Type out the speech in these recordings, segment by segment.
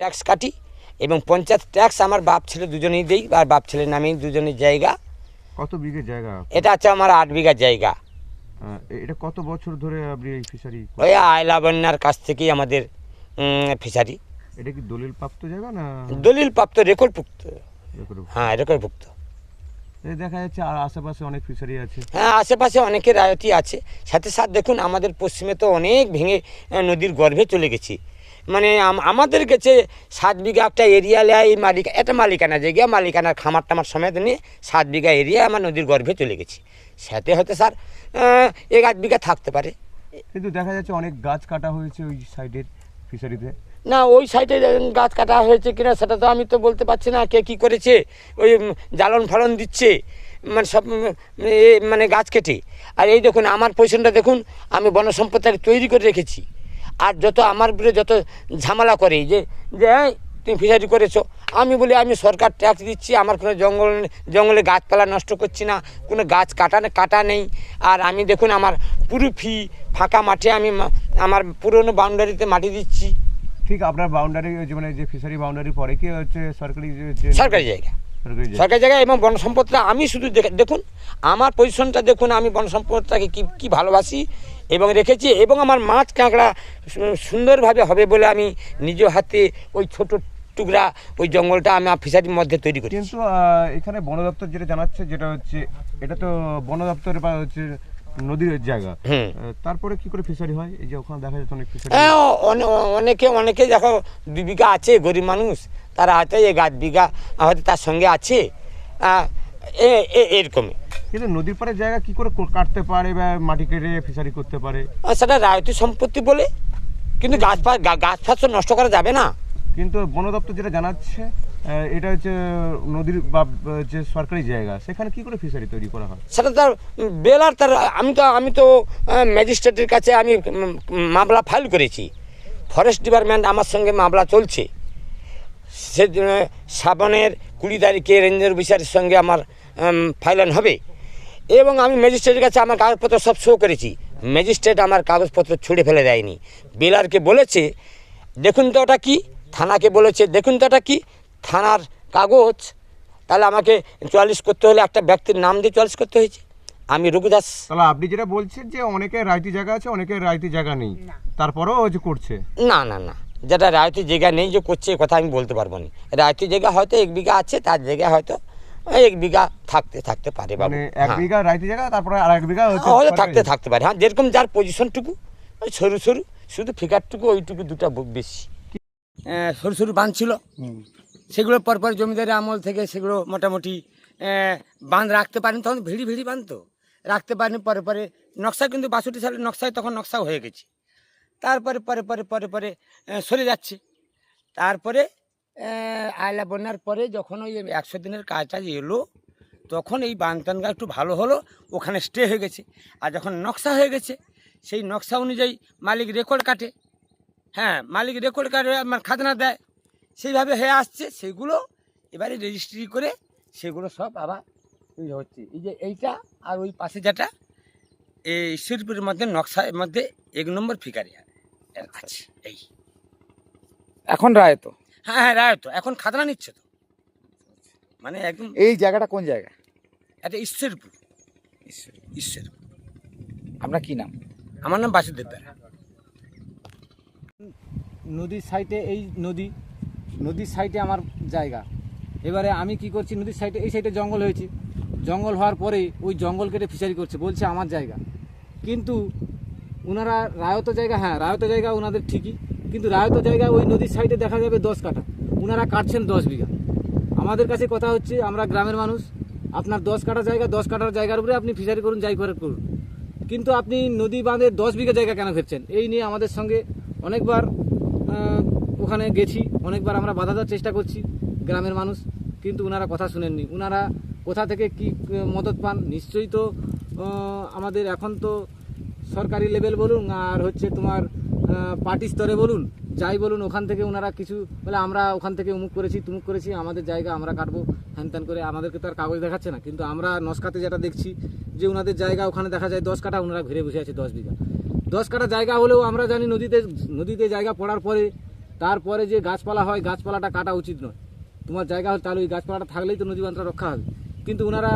Tax কাটি এবং panchayat tax আমার বাপ ছেলে দুজনেই দেই আর বাপ ছেলের নামেই দুজনের জায়গা। কত বিঘে জায়গা? এটা আছে আমার আট বিঘা জায়গা। আহ, এটা কত বছর ধরে আপনি এই ফিশারি ওই আয়লা বন্যার কাছ থেকেই আমাদের উম, ফিশারি এটা কি দলিল প্রাপ্ত জায়গা না? দলিল প্রাপ্ত রেকর্ডভুক্ত এরকম? হ্যাঁ রেকর্ডভুক্ত এই দেখা যাচ্ছে আর আশেপাশে অনেক ফিশারি আছে। হ্যাঁ আশেপাশে অনেকের রায়তি আছে। সাথে সাথে দেখুন আমাদের পশ্চিমে তো অনেক ভেঙে আহ, নদীর গর্ভে চলে গেছি। মানে আমাদের কাছে সাত বিঘা একটা এরিয়া নেয় এই মালিক এটা মালিকানা জায়গা মালিকানার খামার টামার সমেত নিয়ে সাত বিঘা এরিয়া আমার নদীর গর্ভে চলে গেছি। সাথে হয়তো স্যার এক আধ বিঘা থাকতে পারে। কিন্তু দেখা যাচ্ছে অনেক গাছ কাটা হয়েছে ওই সাইডের ফিশারিতে। না ওই সাইডে গাছ কাটা হয়েছে কিনা সেটা তো আমি তো বলতে পারছি না কে কী করেছে ওই জ্বালন ফালন দিচ্ছে মানে সব মানে গাছ কেটে। আর এই দেখুন আমার পজিশনটা দেখুন আমি বন সম্পদটাকে তৈরি করে রেখেছি। আর যত আমার বিরুদ্ধে যত ঝামেলা করে যে যে তুমি ফিশারি করেছ। আমি বলি আমি সরকার ট্যাক্স দিচ্ছি আমার কোনো জঙ্গল জঙ্গলে গাছপালা নষ্ট করছি না কোনো গাছ কাটা কাটা নেই। আর আমি দেখুন আমার পুরো ফি ফাঁকা মাঠে আমি আমার পুরনো বাউন্ডারিতে মাটি দিচ্ছি। ঠিক আপনার বাউন্ডারি মানে যে ফিশারি বাউন্ডারি পরে কি হচ্ছে সরকারি সরকারি জায়গা। সরকারি জায়গায় এবং বন সম্পদটা আমি শুধু দেখুন আমার পজিশনটা দেখুন আমি বন সম্পদটাকে কী কী ভালোবাসি এবং রেখেছি এবং আমার মাছ কাঁকড়া সুন্দরভাবে হবে বলে আমি নিজ হাতে ওই ছোট টুকরা ওই জঙ্গলটা আমি ফিশারির মধ্যে তৈরি করি কিন্তু এখানে বন দপ্তর যেটা জানাচ্ছে যেটা হচ্ছে এটা তো বন দপ্তর বা হচ্ছে নদীর জায়গা। তারপরে কি করে ফিশারি হয়? এই যে ওখানে দেখা যাচ্ছে অনেক ফিশারি। হ্যাঁ অনে- অনেকে অনেকে দেখো দু বিঘা আছে গরিব মানুষ। তারা হয়তো এক আধ বিঘা হয়তো তার সঙ্গে আছে। আহ, এ- এ- এরকমই। কিন্তু নদীর পাড়ের জায়গা কি করে কাটতে পারে বা মাটি কেটে ফিশারি করতে পারে? সেটা রায়তি সম্পত্তি বলে। কিন্তু গাছ পা গাছ ফাছ নষ্ট করা যাবে না। কিন্তু বন দপ্তর যেটা জানাচ্ছে এটা হচ্ছে নদীর বা যে সরকারি জায়গা, সেখানে কি করে ফিশারি তৈরি করা হয়? সেটা তার বেলার তার, আমি তো আমি তো ম্যাজিস্ট্রেটের কাছে আমি মামলা ফাইল করেছি। ফরেস্ট ডিপার্টমেন্ট আমার সঙ্গে মামলা চলছে। সে শ্রাবণের কুড়ি তারিখে রেঞ্জের অফিসারের সঙ্গে আমার ফাইলান হবে। এবং আমি ম্যাজিস্ট্রেটের কাছে আমার কাগজপত্র সব শো করেছি। ম্যাজিস্ট্রেট আমার কাগজপত্র ছুঁড়ে ফেলে দেয়নি। বেলারকে বলেছে, দেখুন তো ওটা কি? থানাকে বলেছে, দেখুন তো ওটা কি? থানার কাগজ তাহলে আমাকে চুয়াল্লিশ করতে হলে একটা ব্যক্তির নাম দিয়ে চুয়াল্লিশ করতে হয়েছে। আমি রঘুদাস তাহলে আপনি যেটা বলছেন যে অনেকের রাইতি জায়গা আছে অনেকের রাইতি জায়গা নেই। তারপরেও হচ্ছে করছে? না না না। যেটা রায়তি জায়গা নেই যে করছে এ কথা আমি বলতে পারব না। রায়তি জায়গা হয়তো এক বিঘা আছে তার জায়গায় হয়তো এক বিঘা থাকতে থাকতে পারে বাবু। মানে এক হ্যাঁ। বিঘা রাইতি জায়গা তারপরে আর এক বিঘা হচ্ছে হয়তো থাকতে থাকতে পারে। হ্যাঁ যেরকম যার পজিশনটুকু ওই সরু সরু শুধু ফিগারটুকু ওইটুকু দুটা বেশি। সরু সরু বাঁধ ছিল। সেগুলো পরপর জমিদারের আমল থেকে সেগুলো মোটামুটি বাঁধ রাখতে পারেন, তখন ভিড়ি ভিড়ি বাঁধ তো। রাখতে পারেন, পরে পরে নকশা কিন্তু বাষট্টি সালের নকশায় তখন নকশা হয়ে গেছে। তারপরে পরে পরে পরে পরে সরে যাচ্ছে। তারপরে আয়লা বন্যার পরে যখন ওই একশো দিনের কাজ টাজ এলো, তখন এই বানতানগা একটু ভালো হলো, ওখানে স্টে হয়ে গেছে। আর যখন নকশা হয়ে গেছে, সেই নকশা অনুযায়ী মালিক রেকর্ড কাটে। হ্যাঁ মালিক রেকর্ড কাটে, আমার খাজনা দেয় সেইভাবে হয়ে আসছে সেগুলো এবারে রেজিস্ট্রি করে সেগুলো সব আবার এই হচ্ছে। এই যে এইটা আর ওই পাশে যেটা এই ঈশ্বরপুরের মধ্যে নকশার মধ্যে এক নম্বর ফিকারি আছে এই। এখন রায় তো হ্যাঁ হ্যাঁ রায় তো এখন খাজনা নিচ্ছে তো। মানে একদম এই জায়গাটা কোন জায়গা? এটা ঈশ্বরপুর। ঈশ্বর আপনার কি নাম? আমার নাম বাসুদেব নদীর সাইডে এই নদী নদীর সাইডে আমার জায়গা। এবারে আমি কি করছি, নদীর সাইডে, এই সাইডে জঙ্গল হয়েছে। জঙ্গল হওয়ার পরে ওই জঙ্গল কেটে ফিশারি করছে, বলছে আমার জায়গা। কিন্তু ওনারা রায়ত জায়গা হ্যাঁ রায়ত জায়গা ওনাদের ঠিকই। কিন্তু রায়ত জায়গা ওই নদীর সাইডে দেখা যাবে দশ কাঠা। ওনারা কাটছেন দশ বিঘা। আমাদের কাছে কথা হচ্ছে, আমরা গ্রামের মানুষ। আপনার দশ কাঠা জায়গা, দশ কাঠার জায়গার উপরে আপনি ফিশারি করুন, যাই করে করুন। কিন্তু আপনি নদী বাঁধে দশ বিঘা জায়গা কেন ঘেরছেন এই নিয়ে আমাদের সঙ্গে অনেকবার ওখানে গেছি, অনেকবার আমরা বাধা দেওয়ার চেষ্টা করছি গ্রামের মানুষ, কিন্তু ওনারা কথা শুনেননি। ওনারা কোথা থেকে কি মদত পান, নিশ্চয়ই তো আমাদের এখন তো সরকারি লেভেল বলুন, আর হচ্ছে তোমার পার্টি স্তরে বলুন, যাই বলুন, ওখান থেকে ওনারা কিছু, বলে আমরা ওখান থেকে উমুক করেছি, তুমুক করেছি, আমাদের জায়গা আমরা কাটবো, হ্যান ত্যান করে, আমাদেরকে তো আর কাগজ দেখাচ্ছে না, কিন্তু আমরা নস্কাতে যেটা দেখছি যে ওনাদের জায়গা ওখানে দেখা যায় দশ কাঠা ওনারা ঘিরে বসে আছে দশ বিঘা। দশ কাঠা জায়গা হলেও আমরা জানি নদীতে নদীতে জায়গা পড়ার পরে তারপরে যে গাছপালা হয় গাছপালাটা কাটা উচিত নয়। তোমার জায়গা হলে তাহলে ওই গাছপালাটা থাকলেই তো নদী বাঁধটা রক্ষা হবে। কিন্তু ওনারা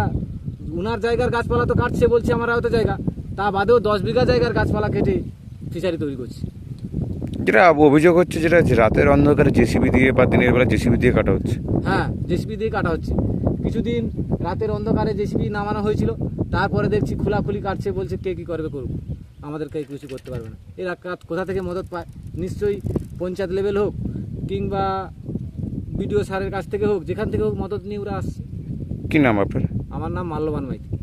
ওনার জায়গার গাছপালা তো কাটছে বলছে আমার হয়তো জায়গা। তা বাদেও দশ বিঘা জায়গার গাছপালা কেটে ফিশারি তৈরি করছে। যেটা অভিযোগ হচ্ছে যেটা রাতের অন্ধকারে জেসিবি দিয়ে বা দিনের বেলা জেসিবি দিয়ে কাটা হচ্ছে। হ্যাঁ জেসিবি দিয়ে কাটা হচ্ছে। কিছুদিন রাতের অন্ধকারে জেসিবি নামানো হয়েছিল তারপরে দেখছি খোলাখুলি কাটছে বলছে কে কী করবে করুক। আমাদেরকে কিছু করতে পারবে না। এরা কাজ কোথা থেকে মদত পায়? নিশ্চয়ই পঞ্চায়েত লেভেল হোক কিংবা বিডিও স্যারের কাছ থেকে হোক যেখান থেকে হোক মদত নিয়ে ওরা আসছে। কি নাম আপনার? আমার নাম মাল্যবান মাইতি।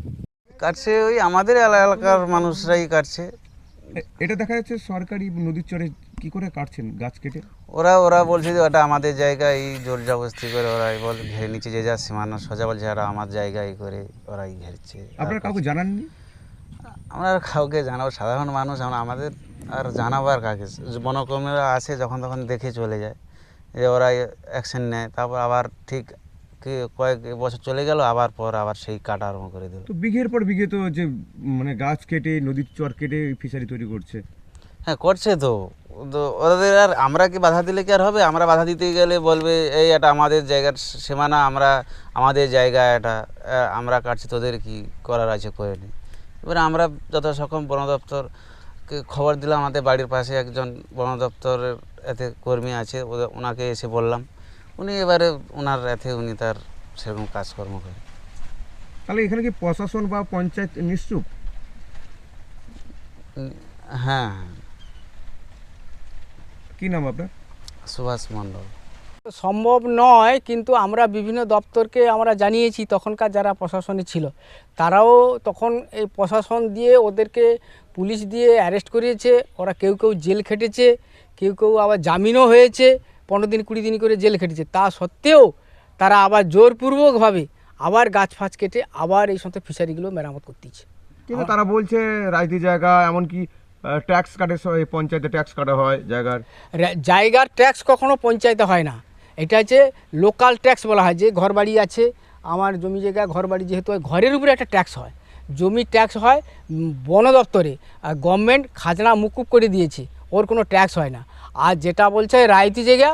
কাটছে ওই আমাদের এলা- এলাকার মানুষরাই কাটছে। এটা দেখা যাচ্ছে সরকারি নদীর চরে কি করে কাটছেন গাছ কেটে? ওরা ওরা বলছে যে ওটা আমাদের জায়গায় জোর জবস্তি করে ওরা বল ঘেরে নিচ্ছে যে যা সীমানা সোজা বলছে ওরা আমার জায়গায় করে ওরাই ঘেরছে। আপনারা কাউকে জানাননি? আমরা কাউকে জানাব সাধারণ মানুষ আমরা আমাদের আর জানাবার কাকে বনকর্মীরা আসে যখন তখন দেখে চলে যায়। যে ওরা অ্যাকশন নেয় তারপর আবার ঠিক কি কয়েক বছর চলে গেল আবার পর আবার সেই কাটা আরম্ভ করে দিল। তো বিঘের পর বিঘে তো যে মানে গাছ কেটে নদীর চর কেটে ফিশারি তৈরি করছে। হ্যাঁ করছে তো। তো ওদের আর আমরা কি বাধা দিলে কি আর হবে? আমরা বাধা দিতে গেলে বলবে এই এটা আমাদের জায়গার সীমানা আমরা আমাদের জায়গা এটা আমরা কাটছি তোদের কি করার আছে করে নি। এবারে আমরা যত সক্ষম বন দপ্তরকে খবর দিলাম আমাদের বাড়ির পাশে একজন বন দপ্তরের এতে কর্মী আছে ওনাকে এসে বললাম। উনি এবারে ওনার এতে উনি তার সেরকম কাজকর্ম করে তাহলে এখানে কি প্রশাসন বা পঞ্চায়েত নিশ্চুপ? হ্যাঁ। কি নাম আপনার? সুভাষ মণ্ডল। সম্ভব নয় কিন্তু আমরা বিভিন্ন দপ্তরকে আমরা জানিয়েছি তখনকার যারা প্রশাসনে ছিল। তারাও তখন এই প্রশাসন দিয়ে ওদেরকে পুলিশ দিয়ে অ্যারেস্ট করিয়েছে। ওরা কেউ কেউ জেল খেটেছে কেউ কেউ আবার জামিনও হয়েছে। পনেরো দিন কুড়ি দিন করে জেল খেটেছে। তা সত্ত্বেও তারা আবার জোরপূর্বকভাবে আবার গাছ ফাছ কেটে আবার এই সমস্ত ফিশারিগুলো মেরামত করতেছে কিন্তু তারা বলছে রাজনীতি জায়গা এমনকি ট্যাক্স কাটে পঞ্চায়েতে ট্যাক্স কাটা হয় জায়গার। জায়গার ট্যাক্স কখনো পঞ্চায়েতে হয় না। এটা হচ্ছে লোকাল ট্যাক্স বলা হয়, যে ঘর বাড়ি আছে, আমার জমি জায়গা ঘর বাড়ি যেহেতু ঘরের উপরে একটা ট্যাক্স হয়। জমি ট্যাক্স হয় বন দপ্তরে, আর গভর্নমেন্ট খাজনা মুকুব করে দিয়েছে, ওর কোনো ট্যাক্স হয় না। আর যেটা বলছে রায়তি জায়গা,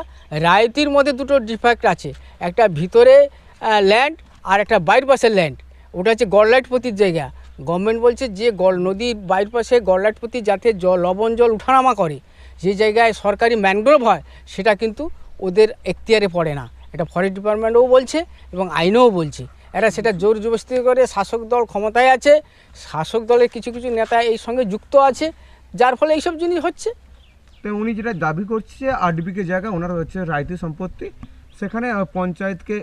রায়তির মধ্যে দুটো ডিফেক্ট আছে, একটা ভিতরে ল্যান্ড আর একটা বাইর পাশের ল্যান্ড ওটা হচ্ছে গড়লাইটপতির জায়গা। গভর্নমেন্ট বলছে যে গল নদীর বাইর পাশে গড়লাইটপতি যাতে জল, লবণ, জল উঠানামা করে, যে জায়গায় সরকারি ম্যানগ্রোভ হয়, সেটা কিন্তু ওদের এখতিয়ারে পড়ে না। এটা ফরেস্ট ডিপার্টমেন্টও বলছে এবং আইনও বলছে। এরা সেটা জোর জবস্তি করে শাসক দল ক্ষমতায় আছে শাসক দলের কিছু কিছু নেতা এই সঙ্গে যুক্ত আছে যার ফলে এইসব জিনিস হচ্ছে। তো উনি যেটা দাবি করছে আট বিঘে জায়গা ওনার হচ্ছে রায়তি সম্পত্তি। সেখানে পঞ্চায়েতকে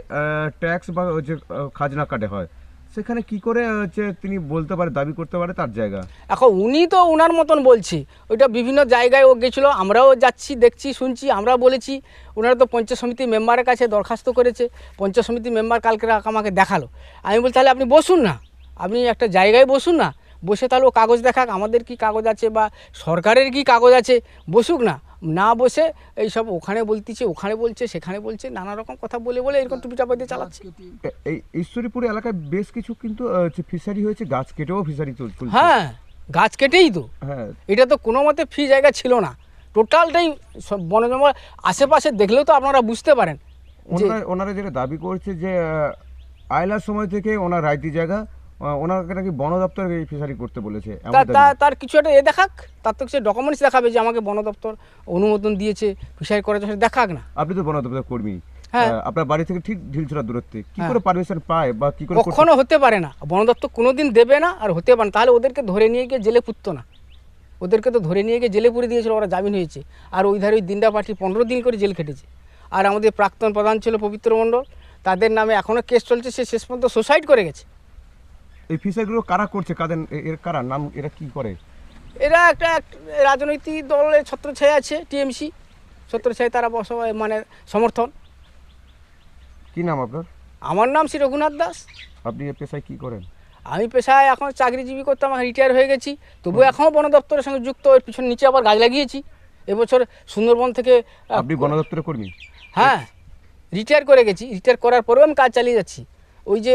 ট্যাক্স বা আহ, খাজনা কাটে হয়। সেখানে কি করে হচ্ছে তিনি বলতে পারে, দাবি করতে পারে তার জায়গা? এখন উনি তো ওনার মতন বলছে। ওইটা বিভিন্ন জায়গায় ও গেছিল, আমরাও যাচ্ছি, দেখছি, শুনছি, আমরা বলেছি। ওনারা তো পঞ্চায়েত সমিতি মেম্বারের কাছে দরখাস্ত করেছে। পঞ্চায়েত সমিতি মেম্বার কালকে আমাকে দেখাল। আমি বলি তাহলে আপনি বসুন না। আপনি একটা জায়গায় বসুন না। বসে তাহলে ও কাগজ দেখাক, আমাদের কি কাগজ আছে বা সরকারের কি কাগজ আছে, বসুক না। না বসে এইসব ওখানে বলতেছে ওখানে বলছে সেখানে বলছে নানা রকম কথা বলে বলে এরকম টুপি চাপা দিয়ে চালাচ্ছে এই ঈশ্বরীপুর এলাকায় বেশ কিছু কিন্তু ফিশারি হয়েছে গাছ কেটেও ফিশারি চল- চলছে। হ্যাঁ গাছ কেটেই তো। হ্যাঁ। এটা তো কোনো মতে ফ্রি জায়গা ছিল না। টোটালটাই সব বনজঙ্গল আশেপাশে দেখলেও তো আপনারা বুঝতে পারেন। ওনারা যেটা দাবি করছে যে আয়লার সময় থেকে ওনার রায়তি জায়গা ওনাকে নাকি বন দপ্তর এই ফিশারি করতে বলেছে তার কিছু একটা এ দেখাক তার তো কিছু ডকুমেন্টস দেখাবে যে আমাকে বন দপ্তর অনুমোদন দিয়েছে ফিশারি করার জন্য দেখাক না। আপনি তো বন দপ্তর কর্মী। হ্যাঁ। আপনার বাড়ি থেকে ঠিক ঢিলছড়া দূরত্বে কি হ্যাঁ। করে পারমিশন পায় বা কি করে কখনো হতে পারে না। বন দপ্তর কোনোদিন দেবে না আর হতে পারে না। তাহলে ওদেরকে ধরে নিয়ে গিয়ে জেলে পুততো না। ওদেরকে তো ধরে নিয়ে গিয়ে জেলে পুরে দিয়েছিল ওরা জামিন হয়েছে। আর ওই ধারে ওই দিনটা পার্টি পনেরো দিন করে জেল খেটেছে। আর আমাদের প্রাক্তন প্রধান ছিল পবিত্র মণ্ডল তাদের নামে এখনও কেস চলছে সে শেষ পর্যন্ত সুসাইড করে গেছে। এই ফিশারিগুলো কারা করছে? কাদের এর কারা? নাম এরা কি করে? এরা একটা রাজনৈতিক দলের ছত্রছায়া আছে টিএমসি। ছত্রছায়া তারা বস মানে সমর্থন। কি নাম আপনার? আমার নাম শ্রী রঘুনাথ দাস। আপনি এ পেশায় কি করেন? আমি পেশায় এখন চাকরিজীবী করতাম রিটায়ার হয়ে গেছি। তবুও এখনও বন দপ্তরের সঙ্গে যুক্ত ওর পিছনে নিচে আবার গাছ লাগিয়েছি। এবছর সুন্দরবন থেকে আপনি বন দপ্তরের কর্মী? হ্যাঁ রিটায়ার করে গেছি। রিটায়ার করার পরেও আমি কাজ চালিয়ে যাচ্ছি। ওই যে